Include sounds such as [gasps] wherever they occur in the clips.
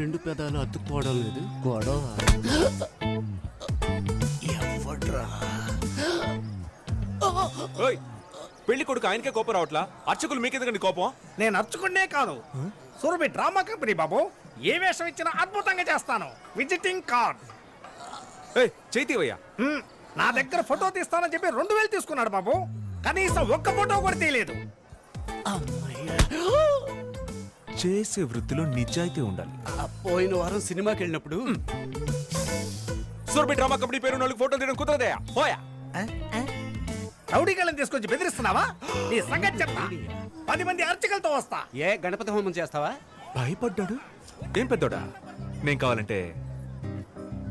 రెండు పెదాలు అతుక్కోవడం లేదు. గొడవ. ఎవడ్రా ఓయ్ పెళ్ళి కొడుకు ఆయనకే కోపం రావట్లా? అర్చకులు మీకెందుకండి కోపం? నేను అర్చుకునే కాదు. సురభి డ్రామా కంపెనీ బాబు. ఏ వేషం ఇచ్చినా అద్భుతంగా చేస్తాను. Visiting card. ఏయ్ చైతీవయ్యా. హ్మ్, నా దగ్గర ఫోటో తీస్తానని చెప్పి రెండు వేలు తీసుకున్నాడు బాబు. కనీసం ఒక్క ఫోటో కూడా తీయలేదు. చేసే వృత్తిలో నిజాయితీ ఉండాలి. పోయిన వారం సినిమాకి వెళ్ళినప్పుడు సూర్బి డ్రామా కంపెనీ పేరు నాలుగు ఫోటోలు తీయడం కుదరదయా పోయా. రౌడీగాళ్ళని తీసుకొచ్చి బెదిరిస్తున్నావా? నీ సంగతి చెప్తా. పది మంది అర్చకులతో వస్తా. ఏ గణపతి హోమం చేస్తావా? భయపడ్డాడు. ఏం పెద్దోడా? నేను కావాలంటే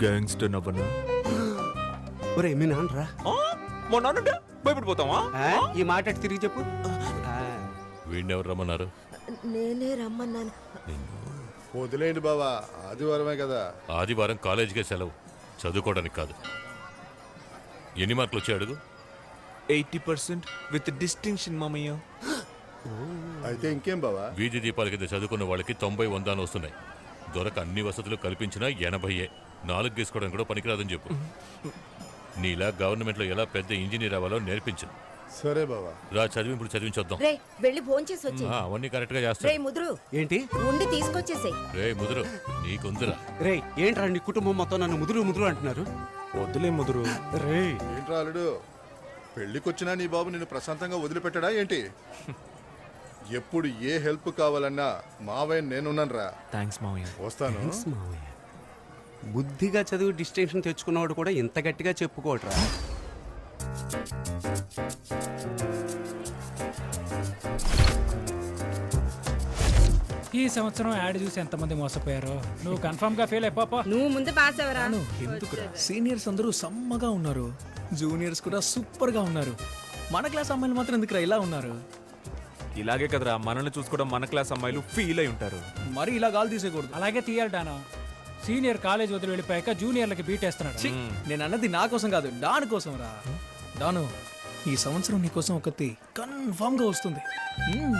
గ్యాంగ్స్టర్ నవ్వను? ఒరే మీ నాన్నరా? మొన్న అన్నుంటే భయపడిపోతావా? ఆ, ఈ మాట అటు తిరిగి చెప్పు. ఆ, వీడినెవరు రమ్మన్నారు? నేనే రమ్మన్నాను. వదిలేండి బావా ఆదివారమే కదా. ఆదివారం కాలేజీకే సెలవు. చదువుకోవడానికి కాదు. ఎన్ని మార్కులు వచ్చాయి అడుగు? ఎయిటీ పర్సెంట్ విత్ డిస్టింక్షన్ మామయ్య. అయితే ఇంకేం బావా? వీధి దీపాల కింద చదువుకున్న వాళ్ళకి తొంభై వందాలు వస్తున్నాయి. దొరక అన్ని వసతులు కల్పించినా ఎనభైయే. నాలుగు గీసుకోవడానికి కూడా పనికిరాదని చెప్పు. నీలా గవర్నమెంట్లో ఎలా పెద్ద ఇంజనీర్ అవ్వాలో నేర్పించు. సరే బావా. రా చదివి ఇప్పుడు చదివించొద్దాం. రే వెళ్ళి భోంచేసి వచ్చి ఆ, అవన్నీ కరెక్ట్గా రే చేస్తాను ముదురు. ఏంటి? ఉండి తీసుకొచ్చేసేయ్. రే ముదురు నీకుందిరా. రే ఏంట్రా నీ కుటుంబం మొత్తం నన్ను ముదురు ముదురు అంటున్నారు? వద్దులే ముదురు. రే ఏంట్రా అల్లుడు? పెళ్ళికొచ్చినా నీ బాబు నిన్ను ప్రశాంతంగా వదిలిపెట్టడా ఏంటి? ఎప్పుడు ఏ హెల్ప్ కావాలన్నా మావయ్య నేనున్నాను రా థ్యాంక్స్ మామయ్య వస్తాను మావయ్య. బుద్ధిగా చదివి డిస్టింక్షన్ తెచ్చుకున్నవాడు కూడా ఇంత గట్టిగా చెప్పుకోవట్రా. ఈ సంవత్సరం యాడ్ చూసి ఎంతమంది మోసపోయారో? నువ్వు కన్ఫర్మ్గా ఫెయిల్ అయిపోపా నువ్వు ముందు పాస్ అవరా ఎందుకురా? సీనియర్స్ అందరూ సమ్మగా ఉన్నారు. జూనియర్స్ కూడా సూపర్గా ఉన్నారు. మన క్లాస్ అమ్మాయిలు మాత్రం ఎందుకురా ఇలా ఉన్నారు? ఇలాగే కదరా మనల్ని చూసుకోవడం మన క్లాస్ అమ్మాయిలు ఫీల్ అయి ఉంటారు. మరి ఇలా గాలి తీసేయకూడదు. అలాగే తీయాలి డానా. సీనియర్ కాలేజ్ వదిలి వెళ్ళిపోయాక జూనియర్లకి బీటేస్తున్నాడు ఛీ, నేను అన్నది నా కోసం కాదు డాన్ కోసం రా డాను ఈ సంవత్సరం నీ కోసం ఒకటి కన్ఫామ్గా వస్తుంది. మ్మ్.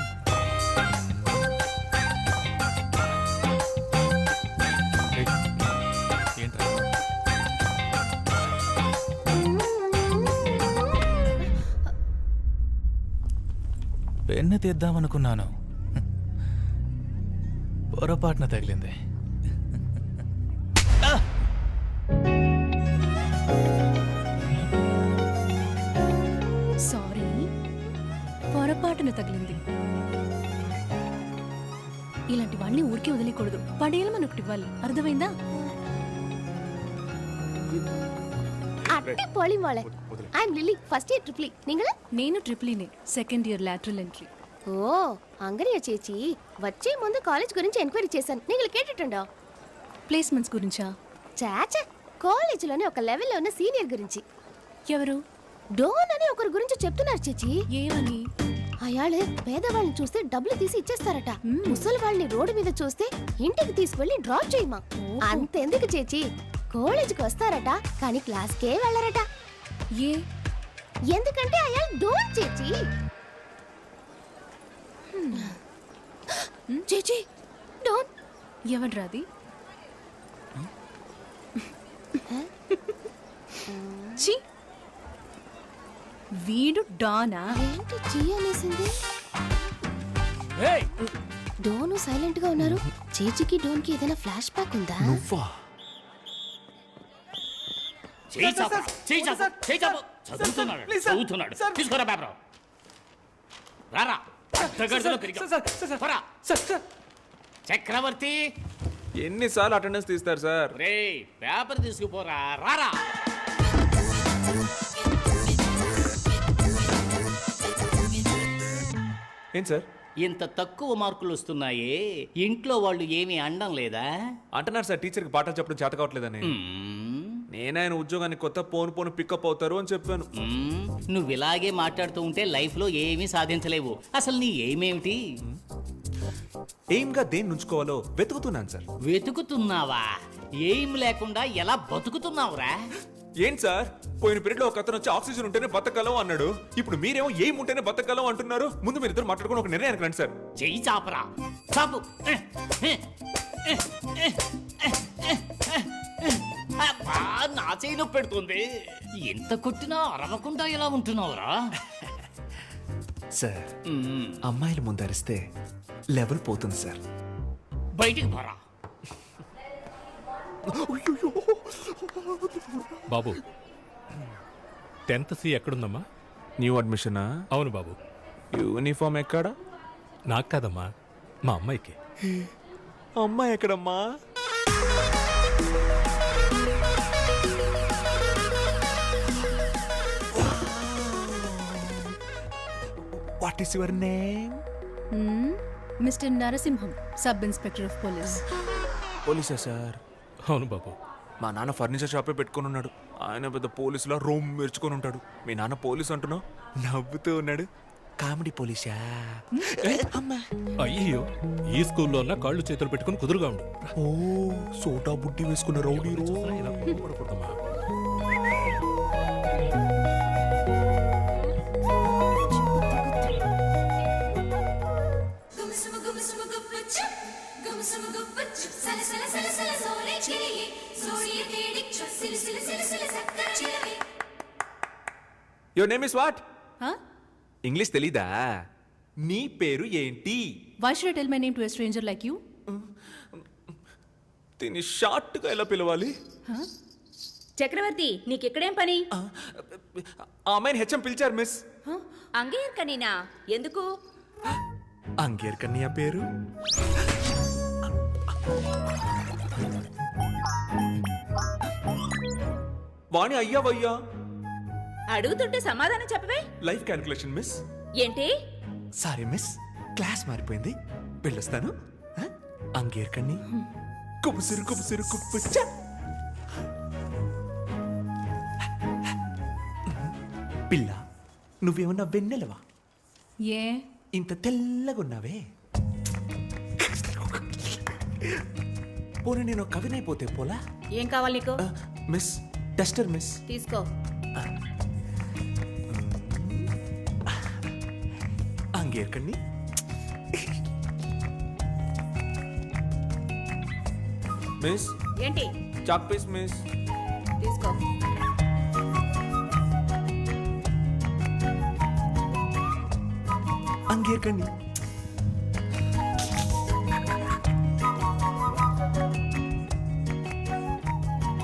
పెన్ను తీద్దామనుకున్నాను. పొరపాటున తగిలింది. సారీ పొరపాటున తగిలింది. ఇలాంటి వాడిని ఊరికే వదిలేకూడదు. పడేయాలి మనకు ఇవ్వాలి. అర్థమైందా? குட்டி போலி மோளே I am Lily first triple நீங்கள నేను ట్రిపుల్నే సెకండ్ ఇయర్ లాటరల్ ఎంట్రీ ఓ అంగరియా చేచి వచ్చే ముందు కాలేజ్ గురించి ఎంక్వైరీ చేశాను. నీళ్ళు కేటట్టుండో ప్లేస్మెంట్స్ గురించా? చాచా కాలేజీలోనే ఒక లెవెల్లో ఉన్న సీనియర్ గురించి. ఎవరు? డోన్ అని ఒకరి గురించి చెప్తున్నారు చేచి. ఏమని? అయాళే పేదవాళ్ళని చూస్తే డబ్బులు తీసి ఇచ్చేస్తారట. ముసలి వాళ్ళని రోడ్డు మీద చూస్తే ఇంటికి తీసుకెళ్ళి డ్రాప్ చేయమా? అంతెందుకు చేచి. కాలేజీకి వస్తారట కానీ క్లాస్కే వెళ్ళరట. ఏ? ఎందుకంటే అయాళ్ డోన్ చేచి. చేచి. డోన్. ఎవడ్రాది ఛీ! వీడు డానా? ఏంటి చీ అనేసింది? ఏయ్! డోను సైలెంట్గా ఉన్నారు. చేచికి డోన్కి ఏదైనా ఫ్లాష్ బ్యాక్ ఉందా? చదువుతున్నాడు చదువుతున్నాడు. తీసుకోరా పేపర్. రారా. చక్రవర్తి. ఎన్నిసార్లు అటెండెన్స్ తీస్తారు సార్? రే పేపర్ తీసుకుపోరా. రారా. ఏం సార్? ఇంత తక్కువ మార్కులు వస్తున్నాయే. ఇంట్లో వాళ్ళు ఏమీ అనడం లేదా? అంటున్నారు సార్ టీచర్కి పాఠాలు చెప్పడం చేత కావట్లేదని. నేను ఆయన ఉద్యోగానికి కొత్త పోను పోను పికప్ అవుతారు అని చెప్పాను. మ్మ్. నువ్వు ఇలాగే మాట్లాడుతూ ఉంటే లైఫ్లో ఏమీ సాధించలేవు. అసలు నీ ఏమేమిటి? ఎయిమ్గా దేన్ని ఉంచుకోవాలో వెతుకుతున్నాను సార్. వెతుకుతున్నావా? ఏం లేకుండా ఎలా బతుకుతున్నావురా? ఏంటి సార్? పోయిన పీరియడ్లో ఒక అతను వచ్చి ఆక్సిజన్ ఉంటేనే బతకగలం అన్నాడు. ఇప్పుడు మీరేమో ఏం ఉంటేనే బతకగలం అంటున్నారు. ముందు మీరు ఇద్దరు మాట్లాడుకుని ఒక నిర్ణయానికి రండి సార్. చెయ్యి చాపరా. చాపు. అబ్బా, నా చేయి నొప్పి పెడుతుంది. ఎంత కొట్టినా అరవకుండా ఎలా ఉంటున్నావురా? సార్ అమ్మాయిలు ముందరిస్తే లెవెల్ పోతుంది సార్. బయటికి పోరా. బాబు టెన్త్ సి ఎక్కడుందమ్మా? న్యూ అడ్మిషనా? అవును బాబు. యూనిఫామ్ ఎక్కడ? నాకు కాదమ్మా మా అమ్మాయికి. అమ్మాయి ఎక్కడమ్మా? What is your name mister Narasimham sub inspector of police పోలీసా sir అవును బాబు. మా నాన్న ఫర్నిచర్ షాపే పెట్టుకొని ఉన్నాడు. ఆయన పెద్ద పోలీసులా రోమ్ మెరుచుకొని ఉంటాడు. మీ నాన్న పోలీస్ అంటున్నావు నవ్వుతూ ఉన్నాడు. కామెడీ పోలీసా అయ్యో ఈ స్కూల్లో ఉన్న కాళ్ళు చేతులు పెట్టుకుని కుదురుగా ఉండు. ఓ సోటా బుట్టి వేసుకున్న రౌడీ రో. Your name is what English తెలీదా? నీ పేరు ఏంటి? Why should tell my name to stranger like you దీన్ని షార్ట్గా ఎలా పిలవాలి? చక్రవర్తి నీకిక్కడేం పని? ఆ అమ్మాయిని హెచ్ఎం పిలిచారు మిస్. అంగేర్ కనీనా ఎందుకు? అంగేర్ కన్యా పేరు? వాణి అయ్యావయ్యా? అడుగుతుంటే సమాధానం చెప్పవే. లైఫ్ క్యాలిక్యులేషన్ మిస్ ఏంటి? సారీ మిస్ క్లాస్ మారిపోయింది. వెళ్ళొస్తాను. ఆ? అంగేర్ కన్ని. కుబుసిరు కుబుసిరు కుబ్బుచ్చ పిల్ల నువ్వేమన్నా వెన్నెలవా? ఏ? ఇంత తెల్లగా ఉన్నావే. పోనీ నేను కవినైపోతే పోలా? ఏం కావాలి నీకు? మిస్ టెస్టర్ మిస్ తీసుకో. కన్ని మిస్? ఏంటి? Chalk piece miss. తీసుకో. అంగేర్ కన్ని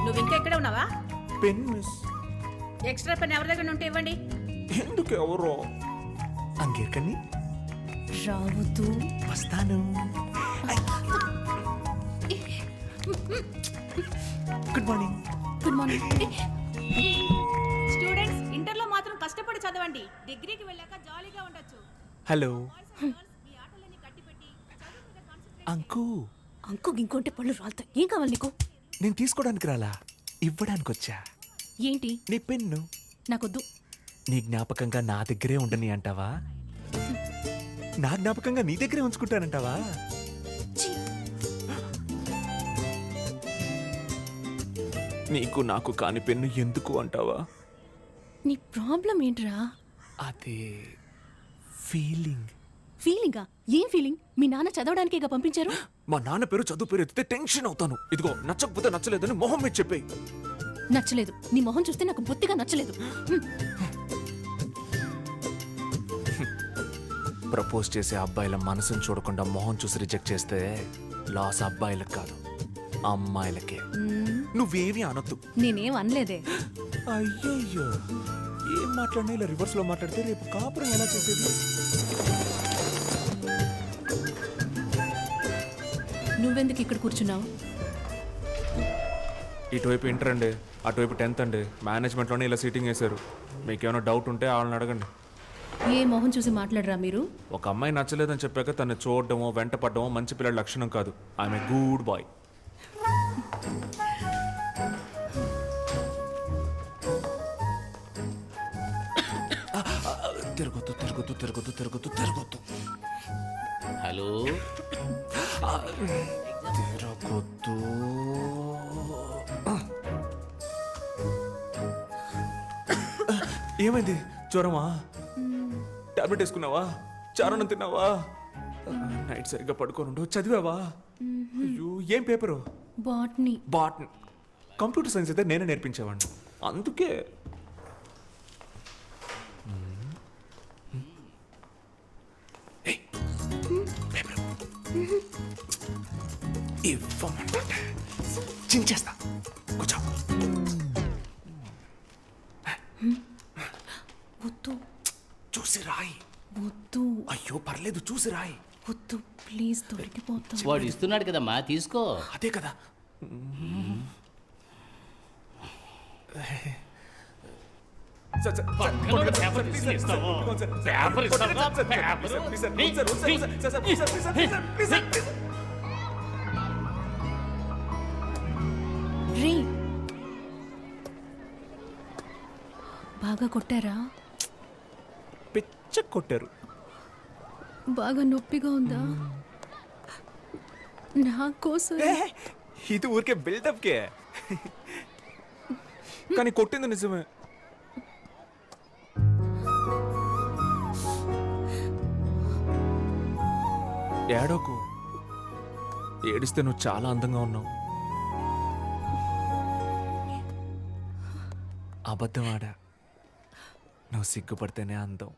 నువ్వు ఇంకా ఎక్కడ ఉన్నావా? Pen miss. ఎక్స్ట్రా పెన్ ఎవరి దగ్గర ఉంటే ఇవ్వండి? ఎందుకు ఎవరో? అంగేర్ కన్ని రావద్దు వస్తాను good morning good morning students ఇంటర్లో మాత్రం కష్టపడి చదవండి. డిగ్రీకి వెళ్ళాక జాలీగా ఉండొచ్చు. హలో అంకు అంకు ఇంకొంటే పళ్ళు రాలుతాయి ఏం కావాలి నీకు? నేను తీసుకోవడానికి రాలా? ఇవ్వడానికి వచ్చా ఏంటి? నీ పెన్ను. నాకొద్దు. నీ జ్ఞాపకంగా నా దగ్గరే ఉండని అంటావా? నా జ్ఞాపకంగా నీ దగ్గరే ఉంచుకుంటానంటావా? నీకు నాకు కాని పెన్ను ఎందుకు అంటావా? నీ ప్రాబ్లం ఏంట్రా? అదే ఫీలింగ్. ఫీలింగా? ఏం ఫీలింగ్? మీ నాన్న చదవడానికేగా పంపించారు? [gasps] మా నాన్న పేరు చదువు పేరు ఎత్తితే టెన్షన్ అవుతాను. ఇదిగో నచ్చకపోతే నచ్చలేదని మొహం మీద చెప్పేయి. నచ్చలేదు. నీ మొహం చూస్తే నాకు బొత్తిగా నచ్చలేదు. [gasps] ప్రపోజ్ చేసే అబ్బాయిల మనసును చూడకుండా మొహం చూసి రిజెక్ట్ చేస్తే లాస్ అబ్బాయిలకు కాదు అమ్మాయిలకే. మ్మ్. నువ్వేవి అనొద్దు. నేనేం అనలేదే. అయ్యయ్యో ఏం మాట్లాడినా ఇలా రివర్స్లో మాట్లాడితే రేపు కాపురం ఎలా చేసేది? నువ్వెందుకు ఇక్కడ కూర్చున్నావు? ఇటువైపు ఇంటర్ అండి అటువైపు టెన్త్ అండి. మేనేజ్మెంట్లోనే ఇలా సీటింగ్ వేశారు. మీకు ఏమైనా డౌట్ ఉంటే వాళ్ళని అడగండి. ఏ మొహం చూసి మాట్లాడరా మీరు? ఒక అమ్మాయి నచ్చలేదని చెప్పాక తను చూడడమో వెంట పడ్డమో మంచి పిల్లల లక్షణం కాదు. ఆమె గుడ్ బాయ్ తిరగొద్దు తిరగొద్దు తిరగొద్దు తిరగొద్దు తిరగొద్దు. హలో? తిరగొద్దు. ఏమైంది? జ్వరమా? టాబ్లెట్ వేసుకున్నావా? చారణం తిన్నావా? నైట్ సరిగ్గా పడుకోనుండు చదివావా? అయ్యో ఏం పేపరు బాట్ని. బాట్ కంప్యూటర్ సైన్స్ అయితే నేనే నేర్పించేవాడిని. అందుకే. ఇవ్వమంటే. చించేస్తా. కూర్చో వద్దు చూసి రాయి వద్దు అయ్యో పర్లేదు చూసి రాయి వద్దు ప్లీజ్ దొరికిపోతాం వాడు ఇస్తున్నాడు కదమ్మా తీసుకో అదే కదా బాగా కొట్టారా పిచ్చ కొట్టారు. బాగా నొప్పిగా ఉందా? నా కోసం ఇది ఊరికే బిల్డప్ కే కానీ కొట్టింది నిజమే. ఏడోకు ఏడిస్తే నువ్వు చాలా అందంగా ఉన్నావు. అబద్ధం ఆడా? నువ్వు సిగ్గుపడితేనే అందం.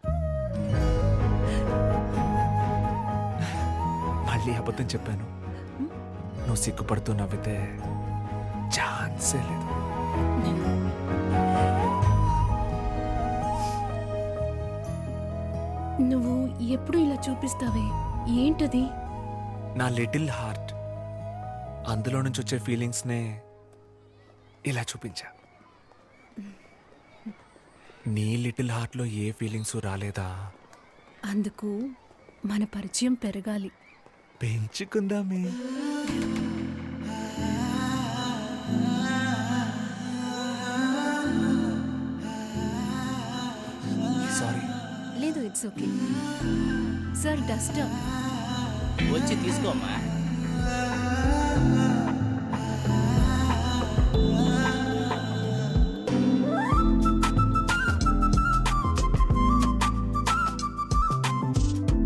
మళ్ళీ అబద్ధం చెప్పాను. నువ్వు సిగ్గుపడుతూ నవ్వితే ఛాన్సే లేదు. నువ్వు ఎప్పుడు ఇలా చూపిస్తావే? ఏంటది? నా లిటిల్ హార్ట్ అందులో నుంచి వచ్చే ఫీలింగ్స్నే ఇలా చూపించా. నీ లిటిల్ హార్ట్లో ఏ ఫీలింగ్స్ రాలేదా? అందుకు మన పరిచయం పెరగాలి. పెంచుకుందామే. సారీ. లేదు ఇట్స్ ఓకే సార్ డస్టర్ వచ్చి తీసుకోమ్మా.